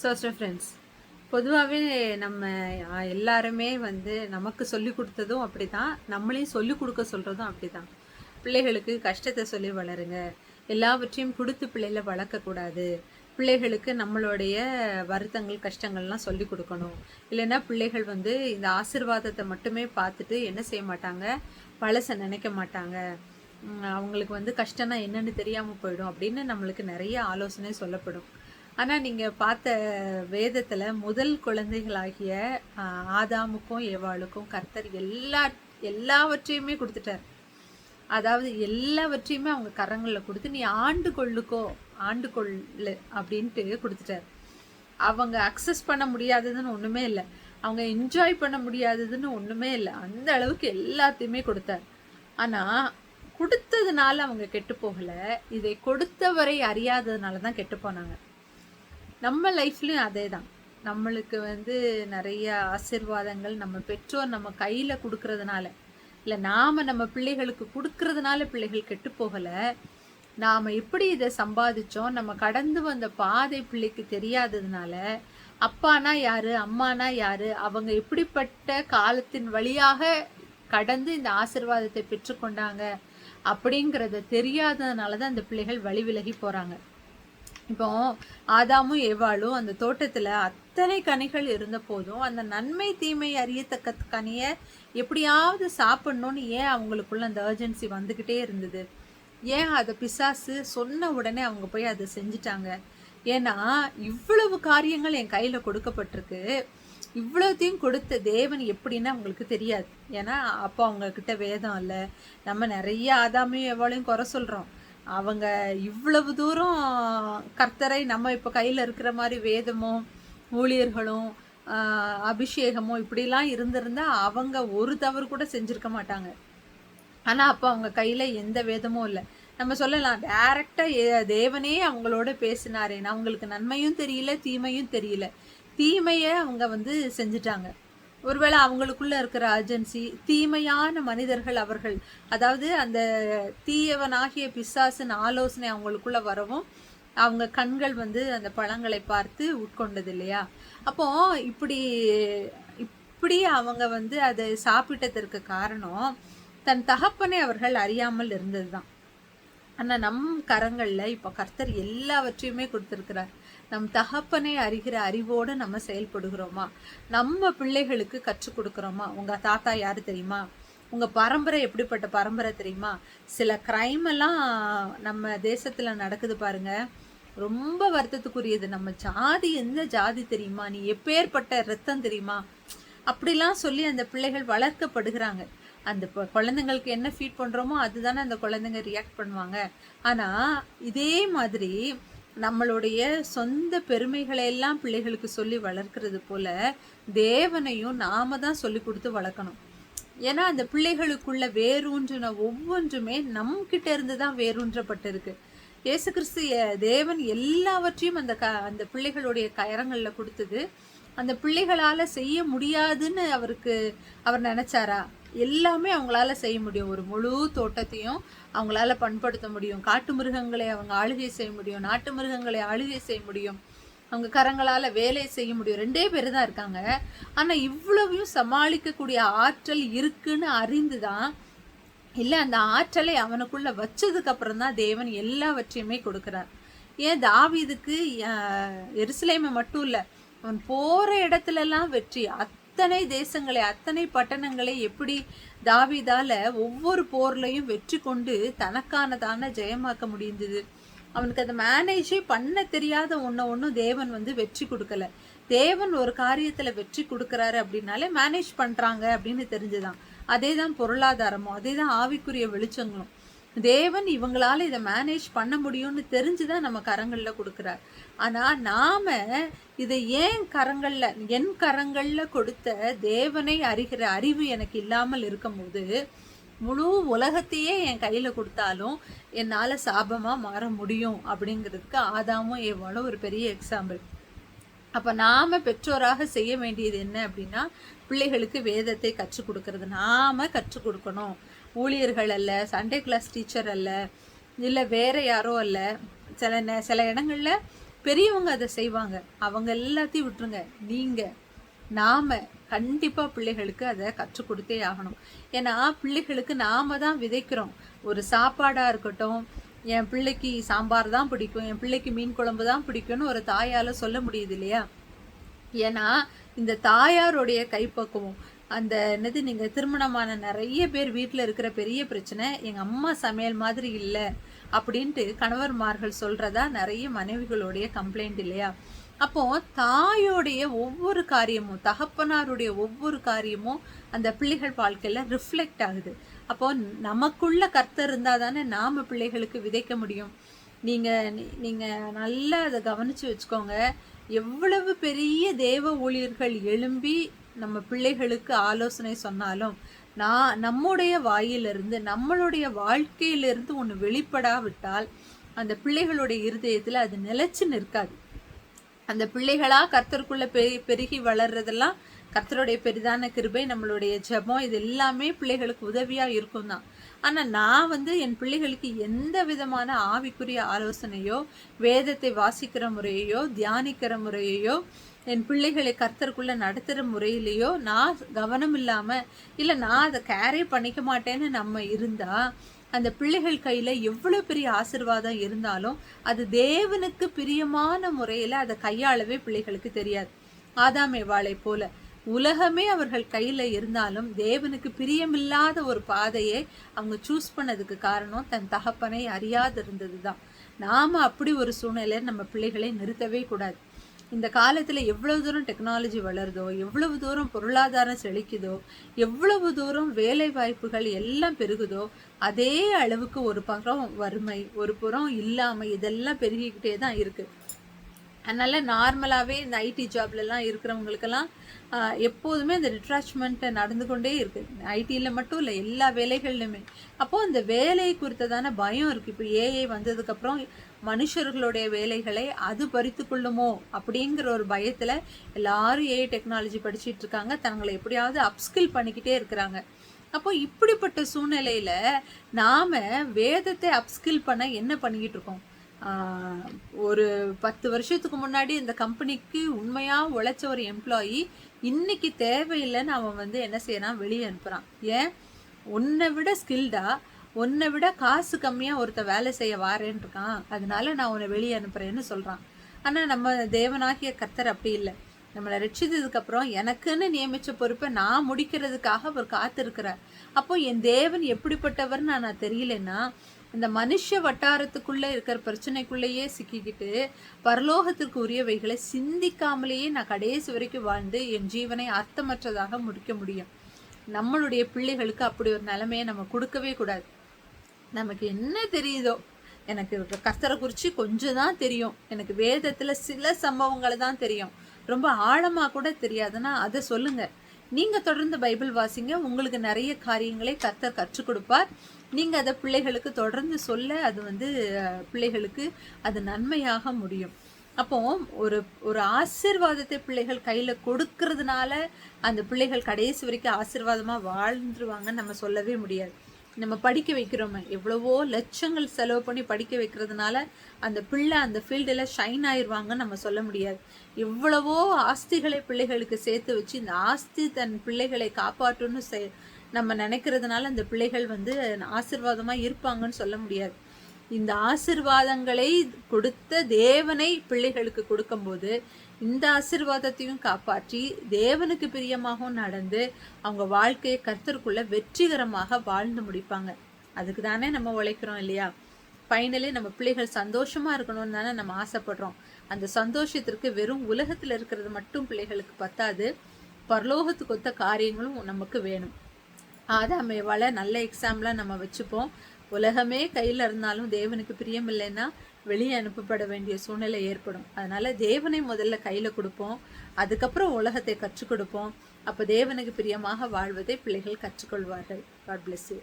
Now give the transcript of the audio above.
Zoster friends பொதுவாகவே நம்ம எல்லாருமே வந்து நமக்கு சொல்லி கொடுத்ததும் அப்படி தான் நம்மளையும் சொல்லிக் கொடுக்க சொல்கிறதும் அப்படி தான் பிள்ளைகளுக்கு கஷ்டத்தை சொல்லி வளருங்க. எல்லாவற்றையும் கொடுத்து பிள்ளைகளை வளர்க்கக்கூடாது பிள்ளைகளுக்கு நம்மளுடைய வருத்தங்கள் கஷ்டங்கள்லாம் சொல்லி கொடுக்கணும். இல்லைன்னா பிள்ளைகள் வந்து இந்த ஆசிர்வாதத்தை மட்டுமே பார்த்துட்டு என்ன செய்ய மாட்டாங்க? பழசை நினைக்க மாட்டாங்க. அவங்களுக்கு வந்து கஷ்டம்னா என்னன்னு தெரியாமல் போயிடும் அப்படின்னு நம்மளுக்கு நிறைய ஆலோசனை சொல்லப்படும். ஆனால் நீங்கள் பார்த்த வேதத்தில் முதல் குழந்தைகளாகிய ஆதாமுக்கும் ஏவாளுக்கும் கர்த்தர் எல்லா எல்லாவற்றையுமே கொடுத்துட்டார். அதாவது எல்லாவற்றையுமே அவங்க கரங்களில் கொடுத்து நீ ஆண்டு கொள்ளுக்கோ ஆண்டு கொள்ளு அப்படின்ட்டு கொடுத்துட்டார். அவங்க அக்சஸ் பண்ண முடியாததுன்னு ஒன்றுமே இல்லை. அவங்க என்ஜாய் பண்ண முடியாததுன்னு ஒன்றுமே இல்லை. அந்த அளவுக்கு எல்லாத்தையுமே கொடுத்தார். ஆனால் கொடுத்ததுனால அவங்க கெட்டு போகலை. இதை கொடுத்தவரை அறியாததுனால தான் கெட்டு போனாங்க. நம்ம லைஃப்லையும் அதே தான் நம்மளுக்கு வந்து நிறைய ஆசிர்வாதங்கள் நம்ம பெற்றோர் நம்ம கையில் கொடுக்கறதுனால. இல்லை நாம் நம்ம பிள்ளைகளுக்கு கொடுக்கறதுனால பிள்ளைகள் கெட்டு போகலை. நாம் எப்படி இதை சம்பாதிச்சோம்? நம்ம கடந்து வந்த பாதை பிள்ளைக்கு தெரியாததுனால அப்பானா யாரு அம்மானா யாரு அவங்க எப்படிப்பட்ட காலத்தின் வழியாக கடந்து இந்த ஆசிர்வாதத்தை பெற்றுக்கொண்டாங்க அப்படிங்கிறத தெரியாததுனால தான் அந்த பிள்ளைகள் வழி விலகி போகிறாங்க இப்போ ஆதாமும் ஏவாளும் அந்த தோட்டத்தில் அத்தனை கனிகள் இருந்த போதும் அந்த நன்மை தீமை அறியத்தக்க கனியை எப்படியாவது சாப்பிடணும்னு ஏன் அவங்களுக்குள்ள அந்த அர்ஜென்சி வந்துக்கிட்டே இருந்தது? ஏன் அதை பிசாசு சொன்ன உடனே அவங்க போய் அதை செஞ்சிட்டாங்க? ஏன்னா இவ்வளவு காரியங்கள் என் கையில் கொடுக்கப்பட்டிருக்கு. இவ்வளோத்தையும் கொடுத்த தேவன் எப்படின்னு அவங்களுக்கு தெரியாது. ஏன்னா அப்போ அவங்கக்கிட்ட வேதம் இல்லை. நம்ம நிறைய ஆதாமையும் எவ்வளோயும் குறை சொல்கிறோம் அவங்க இவ்வளவு தூரம் கர்த்தரை நம்ம இப்போ கையில் இருக்கிற மாதிரி வேதமும் ஊழியர்களும் அபிஷேகமும் இப்படிலாம் இருந்திருந்தா அவங்க ஒரு தவறு கூட செஞ்சிருக்க மாட்டாங்க. ஆனால் அப்போ அவங்க கையில் எந்த வேதமும் இல்லை. நம்ம சொல்லலாம் டைரக்டாக தேவனே அவங்களோட பேசினாரேன்னு. அவங்களுக்கு நன்மையும் தெரியல தீமையும் தெரியல. தீமையை அவங்க வந்து செஞ்சுட்டாங்க. ஒருவேளை அவங்களுக்குள்ள இருக்கிற அர்ஜென்சி தீமையான மனிதர்கள் அவர்கள் அதாவது அந்த தீயவனாகிய பிசாசின் ஆலோசனை அவங்களுக்குள்ள வரவும் அவங்க கண்கள் வந்து அந்த பழங்களை பார்த்து உட்கொண்டது இல்லையா அப்போ இப்படி இப்படி அவங்க வந்து அதை சாப்பிட்டதற்கு காரணம் தன் தகப்பனை அவர்கள் அறியாமல் இருந்தது தான் ஆனால் நம் கரங்களில் இப்போ கர்த்தர் எல்லாவற்றையுமே கொடுத்துருக்கிறார். நம் தகப்பனை அறிகிற அறிவோடு நம்ம செயல்படுகிறோமா? நம்ம பிள்ளைகளுக்கு கற்றுக் கொடுக்குறோமா? உங்கள் தாத்தா யார் தெரியுமா? உங்கள் பரம்பரை எப்படிப்பட்ட பரம்பரை தெரியுமா? சில கிரைம் எல்லாம் நம்ம தேசத்தில் நடக்குது பாருங்க. ரொம்ப வருத்தத்துக்குரியது. நம்ம ஜாதி எந்த ஜாதி தெரியுமா? நீ எப்பேற்பட்ட ரத்தம் தெரியுமா? அப்படிலாம் சொல்லி அந்த பிள்ளைகள் வளர்க்கப்படுகிறாங்க. அந்த குழந்தைங்களுக்கு என்ன ஃபீட் பண்ணுறோமோ அதுதானே அந்த குழந்தைங்க ரியாக்ட் பண்ணுவாங்க. ஆனால் இதே மாதிரி நம்மளுடைய சொந்த பெருமைகளை எல்லாம் பிள்ளைகளுக்கு சொல்லி வளர்க்கறது போல தேவனையும் நாம தான் சொல்லி கொடுத்து வளர்க்கணும். ஏன்னா அந்த பிள்ளைகளுக்குள்ள வேரூன்றின ஒவ்வொன்றுமே நம்மக்கிட்ட இருந்து தான் வேரூன்றப்பட்டிருக்கு. இயேசு கிறிஸ்து தேவன் எல்லாவற்றையும் அந்த க அந்த பிள்ளைகளுடைய கயரங்களில் கொடுத்தது. அந்த பிள்ளைகளால் செய்ய முடியாதுன்னு அவருக்கு அவர் நினச்சாரா? எல்லாமே அவங்களால செய்ய முடியும். ஒரு முழு தோட்டத்தையும் அவங்களால பண்படுத்த முடியும். காட்டு மிருகங்களை அவங்க ஆளுகை செய்ய முடியும். நாட்டு மிருகங்களை ஆளுகை செய்ய முடியும். அவங்க கரங்களால வேலை செய்ய முடியும். ரெண்டே பேர் தான் இருக்காங்க. ஆனா இவ்வளவையும் சமாளிக்கக்கூடிய ஆற்றல் இருக்குன்னு அறிந்துதான் இல்லை அந்த ஆற்றலை அவனுக்குள்ள வச்சதுக்கு அப்புறம் தான் தேவன் எல்லாவற்றையுமே கொடுக்குறார். ஏன் தாவிதுக்கு எருசலேமை மட்டும் இல்லை அவன் போகிற இடத்துலலாம் வெற்றி அத் அத்தனை தேசங்களை அத்தனை பட்டணங்களை எப்படி தாவிதால ஒவ்வொரு போர்லையும் வெற்றி கொண்டு தனக்கானதான ஜெயமாக்க முடிந்தது. அவனுக்கு அதை மேனேஜே பண்ண தெரியாத ஒன்று ஒன்றும் தேவன் வந்து வெற்றி கொடுக்கல. தேவன் ஒரு காரியத்தில் வெற்றி கொடுக்குறாரு அப்படின்னாலே மேனேஜ் பண்ணுறாங்க அப்படின்னு தெரிஞ்சுதான். அதே தான் பொருளாதாரமும் அதே தான் ஆவிக்குரிய வெளிச்சங்களும். தேவன் இவங்களால இதை மேனேஜ் பண்ண முடியும்னு தெரிஞ்சுதான் நம்ம கரங்களில் கொடுக்குறார். ஆனால் நாம இதை ஏன் கரங்களில் என் கரங்களில் கொடுத்த தேவனை அறிகிற அறிவு எனக்கு இல்லாமல் இருக்கும்போது முழு உலகத்தையே என் கையில் கொடுத்தாலும் என்னால் சாபமாக மாற முடியும் அப்படிங்கிறதுக்கு ஆதாமும் எவ்வளோ ஒரு பெரிய எக்ஸாம்பிள் அப்போ நாம் பெற்றோராக செய்ய வேண்டியது என்ன அப்படின்னா பிள்ளைகளுக்கு வேதத்தை கற்றுக் கொடுக்கறது. நாம் கற்றுக் கொடுக்கணும். ஊழியர்கள் அல்ல சண்டே கிளாஸ் டீச்சர் அல்ல இல்லை வேற யாரோ அல்ல. சில நே- சில இடங்கள்ல பெரியவங்க அதை செய்வாங்க. அவங்க எல்லாத்தையும் விட்டுருங்க. நீங்கள் நாம கண்டிப்பாக பிள்ளைகளுக்கு அதை கற்றுக் கொடுத்தே ஆகணும். ஏன்னா பிள்ளைகளுக்கு நாம தான் விதைக்கிறோம். ஒரு சாப்பாடாக இருக்கட்டும் என் பிள்ளைக்கு சாம்பார் தான் பிடிக்கும் என் பிள்ளைக்கு மீன் குழம்பு தான் பிடிக்கும்னு ஒரு தாயால் சொல்ல முடியுது இல்லையா? ஏன்னா இந்த தாயாருடைய கைப்பக்குவம் அந்த என்னது நீங்கள் திருமணமான நிறைய பேர் வீட்டில் இருக்கிற பெரிய பிரச்சனை எங்கள் அம்மா சமையல் மாதிரி இல்லை அப்படின்ட்டு கணவர்மார்கள் சொல்கிறதா நிறைய மனைவிகளுடைய கம்ப்ளைண்ட் இல்லையா? அப்போ தாயோடைய ஒவ்வொரு காரியமும் தகப்பனாருடைய ஒவ்வொரு காரியமும் அந்த பிள்ளைகள் வாழ்க்கையில் ரிஃப்ளெக்ட் ஆகுது. அப்போ நமக்குள்ள கர்த்தர் இருந்தால் தானே நாம் பிள்ளைகளுக்கு விதைக்க முடியும். நீங்கள் நீங்கள் நல்லா அதை கவனித்து வச்சுக்கோங்க. எவ்வளவு பெரிய தேவ ஊழியர்கள் எழும்பி நம்ம பிள்ளைகளுக்கு ஆலோசனை சொன்னாலும் நான் நம்முடைய வாயிலிருந்து நம்மளுடைய வாழ்க்கையிலிருந்து ஒன்று வெளிப்படாவிட்டால் அந்த பிள்ளைகளுடைய இருதயத்தில் அது நிலைச்சு நிற்காது. அந்த பிள்ளைகளா கர்த்தருக்குள்ள பெரு பெருகி வளர்றதெல்லாம் கர்த்தருடைய பெரிதான கிருபை நம்மளுடைய ஜெபம் இது எல்லாமே பிள்ளைகளுக்கு உதவியா இருக்கும் தான். ஆனா நான் வந்து என் பிள்ளைகளுக்கு எந்த விதமான ஆவிக்குரிய ஆலோசனையோ வேதத்தை வாசிக்கிற முறையையோ தியானிக்கிற முறையையோ என் பிள்ளைகளை கர்த்தருக்குள்ள நடத்துகிற முறையிலையோ நான் கவனம் இல்லாமல் இல்லை நான் அதை கேரே பண்ணிக்க மாட்டேன்னு நம்ம இருந்தால் அந்த பிள்ளைகள் கையில் எவ்வளோ பெரிய ஆசிர்வாதம் இருந்தாலும் அது தேவனுக்கு பிரியமான முறையில் அதை கையாளவே பிள்ளைகளுக்கு தெரியாது. ஆதாமே போல உலகமே அவர்கள் கையில் இருந்தாலும் தேவனுக்கு பிரியமில்லாத ஒரு பாதையை அவங்க சூஸ் பண்ணதுக்கு காரணம் தன் தகப்பனை அறியாது இருந்தது தான் நாம் அப்படி ஒரு சூழ்நிலையை நம்ம பிள்ளைகளை நிறுத்தவே கூடாது. இந்த காலத்தில் எவ்வளவு தூரம் டெக்னாலஜி வளருதோ எவ்வளவு தூரம் பொருளாதாரம் செழிக்குதோ எவ்வளவு தூரம் வேலை வாய்ப்புகள் எல்லாம் பெருகுதோ அதே அளவுக்கு ஒரு புறம் வறுமை ஒரு புறம் இல்லாமை இதெல்லாம் பெருகிக்கிட்டே தான் இருக்குது அதனால் நார்மலாகவே இந்த ஐடி ஜாப்லலாம் இருக்கிறவங்களுக்கெல்லாம் எப்போதுமே இந்த ரிட்ராச்மெண்ட் நடந்து கொண்டே இருக்குது ஐடியில் மட்டும் இல்லை எல்லா வேலைகள்லையுமே அப்போது அந்த வேலை குறித்ததான பயம் இருக்குது இப்போ ஏஐ வந்ததுக்கப்புறம் மனுஷர்களுடைய வேலைகளை அது பறித்து கொள்ளுமோ அப்படிங்கிற ஒரு பயத்தில் எல்லாரும் ஏஐ டெக்னாலஜி படிச்சுட்டு இருக்காங்க. தங்களை எப்படியாவது அப்ஸ்கில் பண்ணிக்கிட்டே இருக்கிறாங்க. அப்போ இப்படிப்பட்ட சூழ்நிலையில் நாம் வேதத்தை அப்ஸ்கில் பண்ண என்ன பண்ணிக்கிட்டு இருக்கோம்? ஒரு பத்து வருஷத்துக்கு முன்னாடி இந்த கம்பெனிக்கு உண்மையாக உழைச்ச ஒரு எம்ப்ளாயி இன்னைக்கு தேவையில்லைன்னு அவன் வந்து என்ன செய்யறான்? வெளியே அனுப்புகிறான் ஏன்? உன்னை விட ஸ்கில்டாக உன்னை விட காசு கம்மியாக ஒருத்த வேலை செய்ய வாரேன் இருக்கான். அதனால நான் உன்னை வெளியே அனுப்புகிறேன்னு சொல்கிறான் ஆனால் நம்ம தேவனாகிய கர்த்தர் அப்படி இல்லை. நம்மளை ரட்சித்ததுக்கப்புறம் எனக்குன்னு நியமித்த பொறுப்பை நான் முடிக்கிறதுக்காக அவர் காத்திருக்கிறார். அப்போ என் தேவன் எப்படிப்பட்டவர்னு நான் தெரியலன்னா இந்த மனுஷ வட்டாரத்துக்குள்ளே இருக்கிற பிரச்சனைக்குள்ளேயே சிக்கிக்கிட்டு பரலோகத்திற்கு உரியவைகளை சிந்திக்காமலேயே நான் கடைசி வரைக்கும் வாழ்ந்து என் ஜீவனை அர்த்தமற்றதாக முடிக்க முடியும். நம்மளுடைய பிள்ளைகளுக்கு அப்படி ஒரு நிலைமையை நம்ம கொடுக்கவே கூடாது. நமக்கு என்ன தெரியுதோ? எனக்கு கர்த்தரை குறித்து கொஞ்சம் தான் தெரியும். எனக்கு வேதத்தில் சில சம்பவங்களை தான் தெரியும். ரொம்ப ஆழமாக கூட தெரியாதுன்னா அதை சொல்லுங்கள் நீங்கள் தொடர்ந்து பைபிள் வாசிங்க. உங்களுக்கு நிறைய காரியங்களை கர்த்தர் கற்றுக் கொடுப்பார். நீங்கள் அதை பிள்ளைகளுக்கு தொடர்ந்து சொல்ல அது வந்து பிள்ளைகளுக்கு அது நன்மையாக முடியும். அப்போ ஒரு ஒரு ஆசிர்வாதத்தை பிள்ளைகள் கையில் கொடுக்கறதுனால அந்த பிள்ளைகள் கடைசி வரைக்கும் ஆசிர்வாதமாக வாழ்ந்துருவாங்கன்னு நம்ம சொல்லவே முடியாது. நம்ம படிக்க வைக்கிறோமே. எவ்வளவோ லட்சங்கள் செலவு பண்ணி படிக்க வைக்கிறதுனால அந்த பிள்ளை அந்த ஃபீல்டில் ஷைன் ஆயிடுவாங்கன்னு நம்ம சொல்ல முடியாது. எவ்வளவோ ஆஸ்திகளை பிள்ளைகளுக்கு சேர்த்து வச்சு இந்த ஆஸ்தி தன் பிள்ளைகளை காப்பாற்றும்னு செ நம்ம நினைக்கிறதுனால அந்த பிள்ளைகள் வந்து ஆசிர்வாதமாக இருப்பாங்கன்னு சொல்ல முடியாது. இந்த ஆசிர்வாதங்களை கொடுத்த தேவனை பிள்ளைகளுக்கு கொடுக்கும்போது இந்த ஆசிர்வாதத்தையும் காப்பாற்றி தேவனுக்கு பிரியமாகவும் நடந்து அவங்க வாழ்க்கையை கர்த்தருக்குள்ள வெற்றிகரமாக வாழ்ந்து முடிப்பாங்க. அதுக்கு தானே நம்ம உழைக்கிறோம் இல்லையா? ஃபைனலி நம்ம பிள்ளைகள் சந்தோஷமா இருக்கணும்னு தானே நம்ம ஆசைப்படுறோம். அந்த சந்தோஷத்திற்கு வெறும் உலகத்தில் இருக்கிறது மட்டும் பிள்ளைகளுக்கு பத்தாது. பரலோகத்துக்கு ஒத்த காரியங்களும் நமக்கு வேணும். ஆதாமேவால நல்ல எக்ஸாம்பிளாக நம்ம வச்சுப்போம். உலகமே கையில் இருந்தாலும் தேவனுக்கு பிரியம் இல்லைன்னா வெளியே அனுப்பப்பட வேண்டிய சூழ்நிலை ஏற்படும். அதனால தேவனை முதல்ல கையில் கொடுப்போம். அதுக்கப்புறம் உலகத்தை கற்றுக் கொடுப்போம். அப்போ தேவனுக்கு பிரியமாக வாழ்வதை பிள்ளைகள் கற்றுக்கொள்வார்கள். God bless you